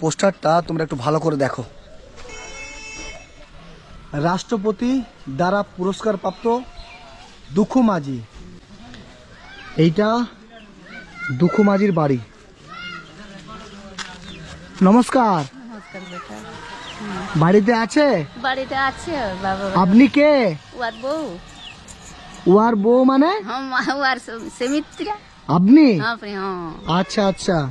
পোস্টারটা তোমরা একটু ভালো করে দেখো। রাষ্ট্রপতি দ্বারা পুরস্কার প্রাপ্ত দুঃখু মাঝি এইটা দুঃখু মাঝির বাড়ি নমস্কার বাড়িতে আছে? বাড়িতে আছে বাবা আপনি কে? ওয়ার বউ। ওয়ার বউ মানে? হ্যাঁ ওয়ার সু- আপনি? হ্যাঁ আপনি হ্যাঁ। আচ্ছা আচ্ছা। হ্যাঁ।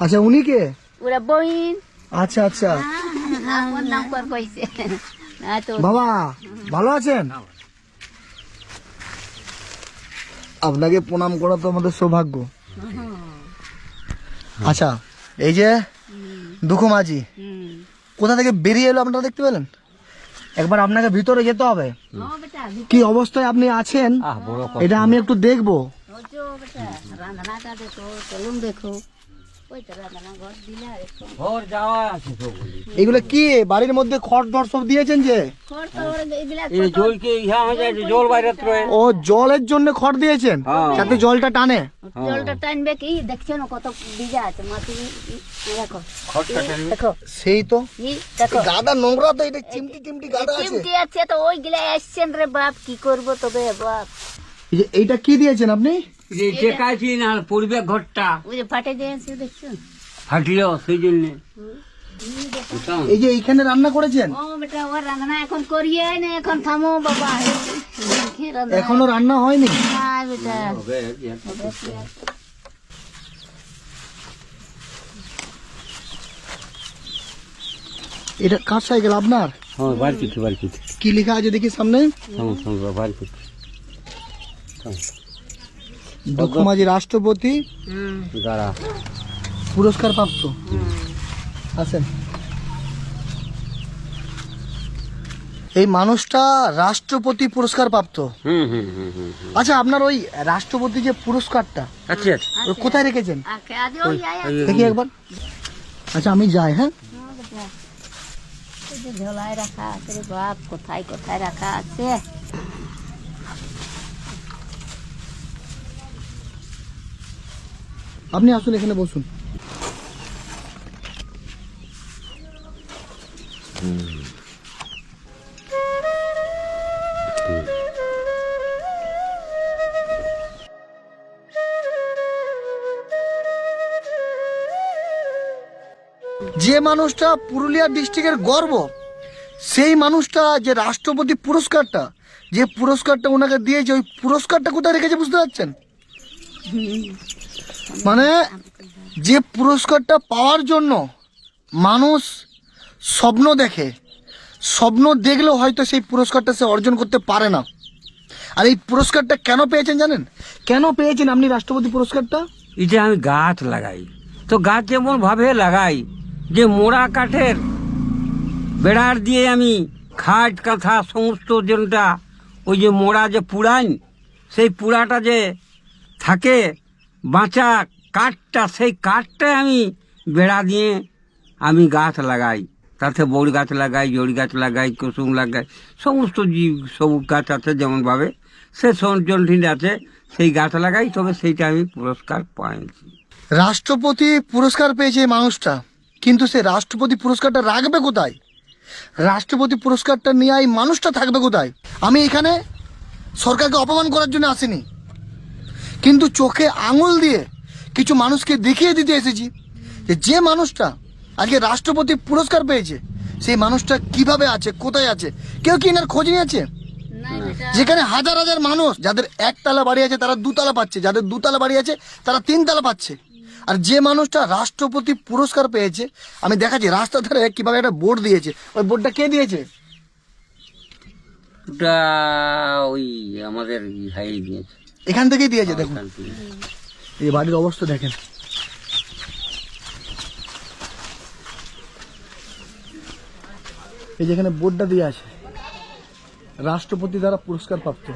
আচ্ছা উনি কে? ওরা বইন। আচ্ছা আচ্ছা। আমার নাম কর কইছে না তো বাবা ভালো আছেন? আপনাকে প্রণাম করা তো আমাদের সৌভাগ্য। আচ্ছা এই যে দুঃখ মাঝি কোথা থেকে বেরিয়ে এলো আপনারা দেখতে পেলেন? একবার আপনাকে ভিতরে যেতে হবে। কি অবস্থায় আপনি আছেন? এটা আমি একটু দেখব। দেখো। এগুলো কি? বাড়ির মধ্যে খড় সব দিয়েছেন যে? হয়ে জল বাইরে ও জলের জন্য খড় দিয়েছেন? হ্যাঁ। যাতে জলটা টানে। জলটা টানবে কি? দেখছ না কত ভিজা আছে মাটি দেখো। দেখো। সেই তো। ই দেখো। গাদা নোংরা তো এটা চিমটি চিমটি গাদা আছে। চিমটি আছে তো ওই গিলা আসছেন রে বাপ কি করব তবে বাপ? এইটা কি দিয়েছেন আপনি? যে টেকাইছি না পূর্বে ঘরটা। ওই যে ফাটে দিয়েছে দেখছ? ফাটিল সেই জন্য এই যে এইখানে রান্না করেছেন? ও বেটা ও রান্না এখন করিয়ে না এখন থামো বাবা। এখনও রান্না হয়নি? না বেটা। এটা কার সাইকেল আপনার? হ্যাঁ বাড়ি কিছু বাড়ি কিছু কি লেখা আছে দেখি সামনে? বাড়ি কিছু দুঃখমাজি রাষ্ট্রপতি পুরস্কার প্রাপ্ত। আছেন। এই মানুষটা রাষ্ট্রপতি পুরস্কার প্রাপ্ত। হুম হুম হুম হুম হুম। আচ্ছা আপনার ওই রাষ্ট্রপতি যে পুরস্কারটা আচ্ছা আচ্ছা কোথায় রেখেছেন? দেখি একবার। আচ্ছা আমি যাই হ্যাঁ? ঝোলায় রাখা আছে বাপ কোথায় কোথায় রাখা আছে? আপনি আসুন এখানে বসুন। যে মানুষটা পুরুলিয়া ডিস্ট্রিক্টের গর্ব, সেই মানুষটা যে রাষ্ট্রপতি পুরস্কারটা, যে পুরস্কারটা ওনাকে দিয়েছে, ওই পুরস্কারটা কোথায় রেখেছে বুঝতে পারছেন? মানে যে পুরস্কারটা পাওয়ার জন্য মানুষ স্বপ্ন দেখে, স্বপ্ন দেখলেও হয়তো সেই পুরস্কারটা সে অর্জন করতে পারে না। আর এই পুরস্কারটা কেন পেয়েছেন জানেন? কেন পেয়েছেন আপনি রাষ্ট্রপতি পুরস্কারটা? এটা আমি গাছ লাগাই। তো গাছ যেমন ভাবে লাগাই, যে মোড়া কাঠের বেড়ার দিয়ে আমি খাট, কাঁথা, সমস্ত যেটা ওই যে মোড়া যে পুড়াই সেই পুড়াটা যে থাকে বাঁচা কাঠটা, সেই কাঠটাই আমি বেড়া দিয়ে আমি গাছ লাগাই। তাতে বড় গাছ লাগাই, জড়ি গাছ লাগাই, কুসুম লাগাই, সমস্ত জীব, সবুজ গাছ আছে যেমনভাবে। সে সঞ্চল আছে, সেই গাছ লাগাই, তবে সেইটা আমি পুরস্কার পাইছি। রাষ্ট্রপতি পুরস্কার পেয়েছে মানুষটা। কিন্তু সে রাষ্ট্রপতি পুরস্কারটা রাখবে কোথায়? রাষ্ট্রপতি পুরস্কারটা নিয়ে এই মানুষটা থাকবে কোথায়? আমি এখানে সরকারকে অপমান করার জন্য আসিনি। কিন্তু চোখে আঙুল দিয়ে কিছু মানুষকে দেখিয়ে দিতে এসেছি যে যে মানুষটা আজকে রাষ্ট্রপতি পুরস্কার পেয়েছে, সেই মানুষটা কীভাবে আছে, কোথায় আছে, কেউ কি এনার খোঁজ নিয়েছে? যেখানে হাজার হাজার মানুষ যাদের একতলা বাড়ি আছে তারা দুতলা পাচ্ছে, যাদের দুতলা বাড়ি আছে তারা তিনতলা পাচ্ছে। আর যে মানুষটা রাষ্ট্রপতি পুরস্কার পেয়েছে, আমি দেখাচ্ছি রাস্তা ধারে কীভাবে একটা বোর্ড দিয়েছে। ওই বোর্ডটা কে দিয়েছে? ওই আমাদের দিয়েছে। এখান থেকেই দিয়েছে দেখুন। এই বাড়ির অবস্থা দেখেন। এই যেখানে বোর্ডটা দিয়ে আছে। রাষ্ট্রপতি দ্বারা পুরস্কার প্রাপ্ত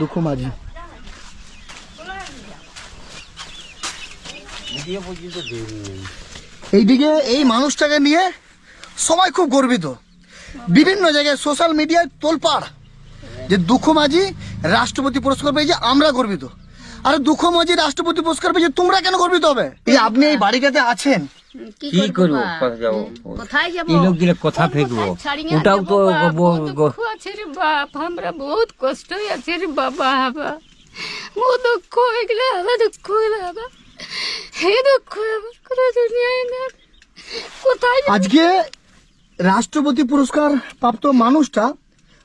দুঃখ মাঝি। এইদিকে এই মানুষটাকে নিয়ে সবাই খুব গর্বিত। বিভিন্ন জায়গায় সোশ্যাল মিডিয়ায় তোলপাড়। যে দুঃখ মাঝি রাষ্ট্রপতি পুরস্কার পেয়েছে আমরা গর্বিত। আরে দুঃখ মজি রাষ্ট্রপতি পুরস্কার পেয়েছে তোমরা কেন গর্বিত হবে? এই আপনি এই বাড়িটাতে আছেন? কি করব কোথায় যাব? কোথায় যাব? এই লোক দিলে কথা ফেকবো। ওটাও তো আছে রে বাপ আমরা বহুত কষ্ট আছে রে বাবা বাবা। মো দুঃখ হয়ে গেলে আবার দুঃখ হয়ে বাবা হে দুঃখ আমার কোনো দুনিয়ায় না কোথায় আজকে রাষ্ট্রপতি পুরস্কার প্রাপ্ত মানুষটা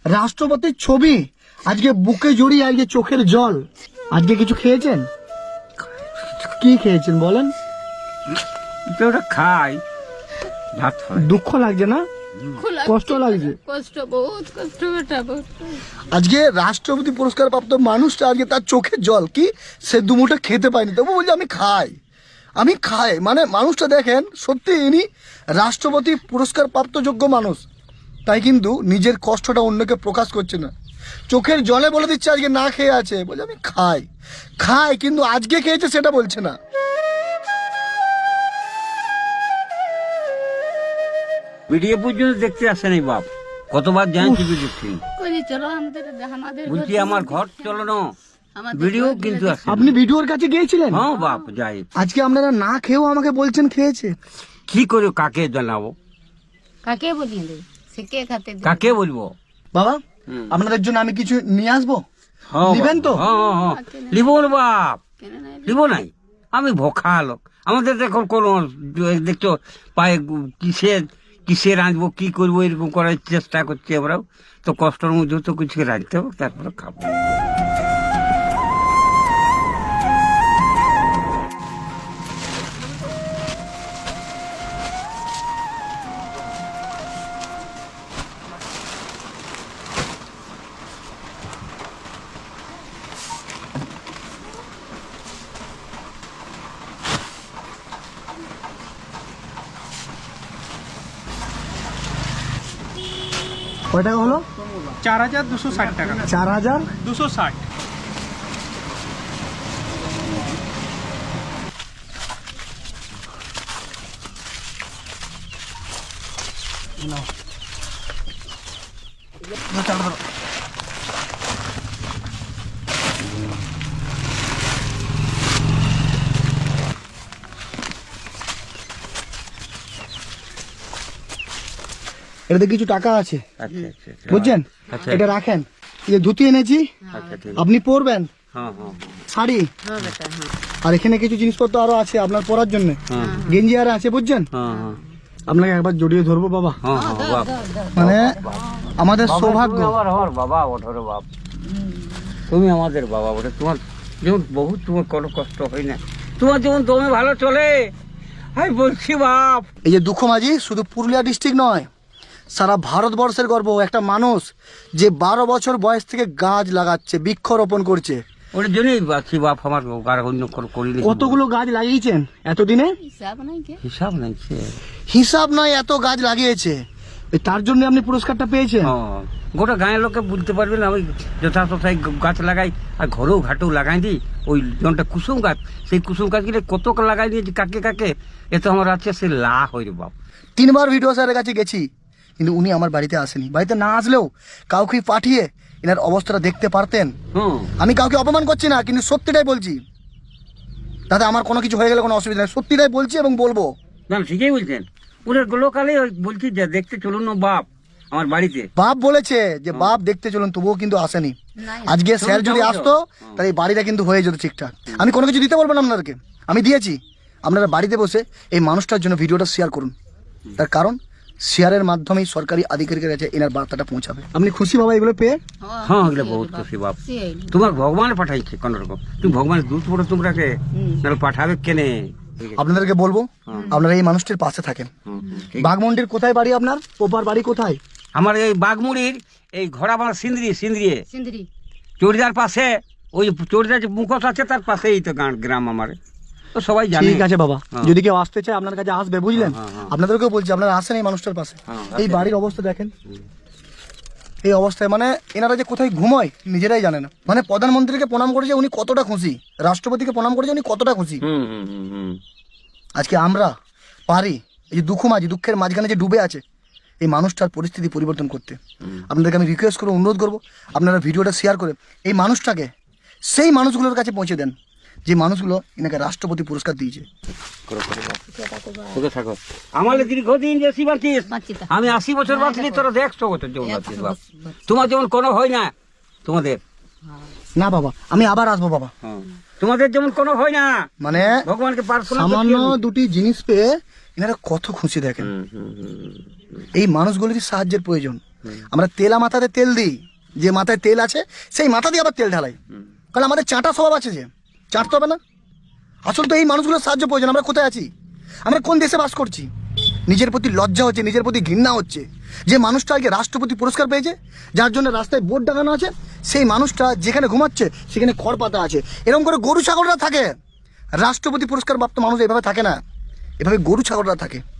রাষ্ট্রপতির ছবি আজকে বুকে জড়িয়ে আজকে চোখের জল। আজকে কিছু খেয়েছেন? কি খেয়েছেন বলেন? ওটা খাই। ভাত দুঃখ লাগছে না? কষ্ট লাগছে? কষ্ট বহুত কষ্ট বেটা বহুত আজকে রাষ্ট্রপতি পুরস্কার প্রাপ্ত মানুষটা আজকে তার চোখের জল কি? সে দুমুটা খেতে পায়নি। তবু বলছে আমি খাই। আমি খাই। মানে মানুষটা দেখেন সত্যি ইনি রাষ্ট্রপতি পুরস্কার প্রাপ্ত যোগ্য মানুষ। তাই কিন্তু নিজের কষ্টটা অন্যকে প্রকাশ করছে না। চোখের জলে বলে দিচ্ছে আজকে না খেয়ে আছে। বলে আমি খাই। খাই কিন্তু আজকে খেয়েছে সেটা বলছে না। ভিডিও পর্যন্ত দেখতে আসে নাই বাপ। কতবার আমাদের আমাদের বলছি আমার ঘর চলো না। ভিডিও কিন্তু আসে আপনি ভিডিওর কাছে গিয়েছিলেন? হ্যাঁ বাপ যাই। আজকে আপনারা না খেয়েও আমাকে বলছেন খেয়েছে? কি করে কাকে জানাব কাকে সে কে খাতে কাকে বলব? বাবা। আপনাদের জন্য আমি কিছু নিয়ে আসব? হ্যাঁ নিবেন তো? হ্যাঁ হ্যাঁ, হ্যাঁ। লিবো বাপ। নিবো নাই? আমি ভোখা লোক। আমাদের দেখো কোনো দেখছ পায়ে কিসে কিসের কিসে রাঁধবো কি করব এরকম করার চেষ্টা করছি আমরাও। তো কষ্টের মধ্যে তো কিছু রাঁধতে হবে তারপরে খাব। কয় টাকা হলো? চার হাজার দুশো ষাট টাকা। চার হাজার? দুশো ষাট। এটাতে কিছু টাকা আছে। আচ্ছা আচ্ছা আচ্ছা। বুঝছেন। এটা রাখেন। যে ধুতি এনেছি। আপনি পরবেন। হ্যাঁ হ্যাঁ শাড়ি। হ্যাঁ বেটা হ্যাঁ। আর এখানে কিছু জিনিসপত্র আরও আছে আপনার পরার জন্য। হ্যাঁ গেঞ্জি আর আছে বুঝছেন? হ্যাঁ হ্যাঁ। আপনাকে একবার জড়িয়ে ধরবো বাবা। বাপ। মানে আমাদের বাবা, সৌভাগ্য। আমার বাবা বাপ। তুমি আমাদের বাবা ওঠে তোমার যেমন বহুত তোমার কোনো কষ্ট হয় না। তোমার যেমন তুমি ভালো চলে। আমি বলছি বাপ। এই যে দুঃখ মাঝি শুধু পুরুলিয়া ডিস্ট্রিক্ট নয় সারা ভারতবর্ষের গর্ব একটা মানুষ যে বারো বছর বয়স থেকে গাছ লাগাচ্ছে বৃক্ষরোপণ করছে। ওর জন্যই বাপ আমার আর অন্য করিনি। কতগুলো গাছ লাগিয়েছেন এতদিনে? হিসাব নাই হিসাব নাই নয় এত গাছ লাগিয়েছে। তার জন্য আপনি পুরস্কারটা পেয়েছেন? গোটা গাঁয়ের লোকে বুঝতে পারবে না ওই যথাযথায় গাছ লাগাই আর ঘরেও ঘাটেও লাগাই দিই ওই যেমনটা কুসুম গাছ। সেই কুসুম গাছগুলো কত লাগাই দিয়েছি কাকে কাকে? এ তো আমার আছে সে লা হয়ে বাপ। তিনবার ভিডিও স্যারের কাছে গেছি। কিন্তু উনি আমার বাড়িতে আসেনি। বাড়িতে না আসলেও কাউকে পাঠিয়ে এনার অবস্থাটা দেখতে পারতেন। আমি কাউকে অপমান করছি না কিন্তু সত্যিটাই বলছি। তাতে আমার কোনো কিছু হয়ে গেলে কোনো অসুবিধা নেই। সত্যিটাই বলছি এবং বলব। না ঠিকই বলছেন। লোকালে বলছি যে দেখতে চলুন না বাপ আমার বাড়িতে। বাপ বলেছে যে বাপ দেখতে চলুন তবুও কিন্তু আসেনি। আজকে স্যার যদি আসতো তাহলে এই বাড়িটা কিন্তু হয়ে যেত ঠিকঠাক। আমি কোনো কিছু দিতে বলব না আপনাদেরকে। আমি দিয়েছি। আপনারা বাড়িতে বসে এই মানুষটার জন্য ভিডিওটা শেয়ার করুন। তার কারণ শেয়ারের মাধ্যমেই সরকারি আধিকারিকের কাছে এনার বার্তাটা পৌঁছাবে। আপনি খুশি বাবা এগুলো পেয়ে? হ্যাঁ ওগুলো বহুত খুশি বাপ। তোমার ভগবান পাঠাইছে কোন রকম তুমি ভগবানের দূত পড়ো তোমরাকে। পাঠাবে কেনে? আপনাদেরকে বলব আপনারা এই মানুষটির পাশে থাকেন। বাঘমন্ডির কোথায় বাড়ি আপনার? ওপার বাড়ি কোথায়? আমার এই বাঘমুড়ির এই ঘোড়া ঘোড়াবাড়া সিন্দ্রি। সিন্দ্রিয়ে সিন্ধরি চড়িদার পাশে ওই চড়িদার যে মুখোশ আছে তার পাশেই তো গ্রাম আমার। তো সবাই জানে। ঠিক আছে বাবা। হ্যাঁ। যদি কেউ আসতে চায় আপনার কাছে আসবে বুঝলেন? হ্যাঁ, হ্যাঁ। আপনাদেরকেও বলছি আপনারা আসেন এই মানুষটার পাশে। এই বাড়ির অবস্থা দেখেন। এই অবস্থায় মানে এনারা যে কোথায় ঘুমোয় নিজেরাই জানে না। মানে প্রধানমন্ত্রীকে প্রণাম করেছে উনি কতটা খুশি? রাষ্ট্রপতিকে প্রণাম করেছে উনি কতটা খুশি? আজকে আমরা পারি এই যে দুঃখ মাঝি দুঃখের মাঝখানে যে ডুবে আছে এই মানুষটার পরিস্থিতি পরিবর্তন করতে। আপনাদেরকে আমি রিকোয়েস্ট করব অনুরোধ করব আপনারা ভিডিওটা শেয়ার করে এই মানুষটাকে সেই মানুষগুলোর কাছে পৌঁছে দেন। যে মানুষগুলো এনাকে রাষ্ট্রপতি পুরস্কার দিয়েছে। আমার দীর্ঘদিন যে বাঁচিস আমি আশি বছর বাঁচলি তোরা দেখছ বছর যেমন বাঁচিস তোমার যেমন কোনো হয় না তোমাদের? না বাবা আমি আবার আসব বাবা। তোমাদের যেমন কোনো হয় না মানে ভগবানকে সামান্য দুটি জিনিস পেয়ে এনারা কত খুশি দেখেন। এই মানুষগুলির সাহায্যের প্রয়োজন। আমরা তেলা মাথাতে তেল দিই যে মাথায় তেল আছে সেই মাথা দিয়ে আবার তেল ঢালাই। কারণ আমাদের চাঁটা স্বভাব আছে যে। চাটতে হবে না? আসলে তো এই মানুষগুলোর সাহায্য প্রয়োজন, আমরা কোথায় আছি? আমরা কোন দেশে বাস করছি? নিজের প্রতি লজ্জা হচ্ছে, নিজের প্রতি ঘৃণা হচ্ছে। যে মানুষটা আগে রাষ্ট্রপতি পুরস্কার পেয়েছে, যার জন্য রাস্তায় বোর্ড ডাকানো আছে, সেই মানুষটা যেখানে ঘুমাচ্ছে, সেখানে খড় পাতা আছে। এরকম করে গরু ছাগলরা থাকে। রাষ্ট্রপতি পুরস্কার প্রাপ্ত মানুষ এভাবে থাকে না। এভাবে গরু ছাগলরা থাকে।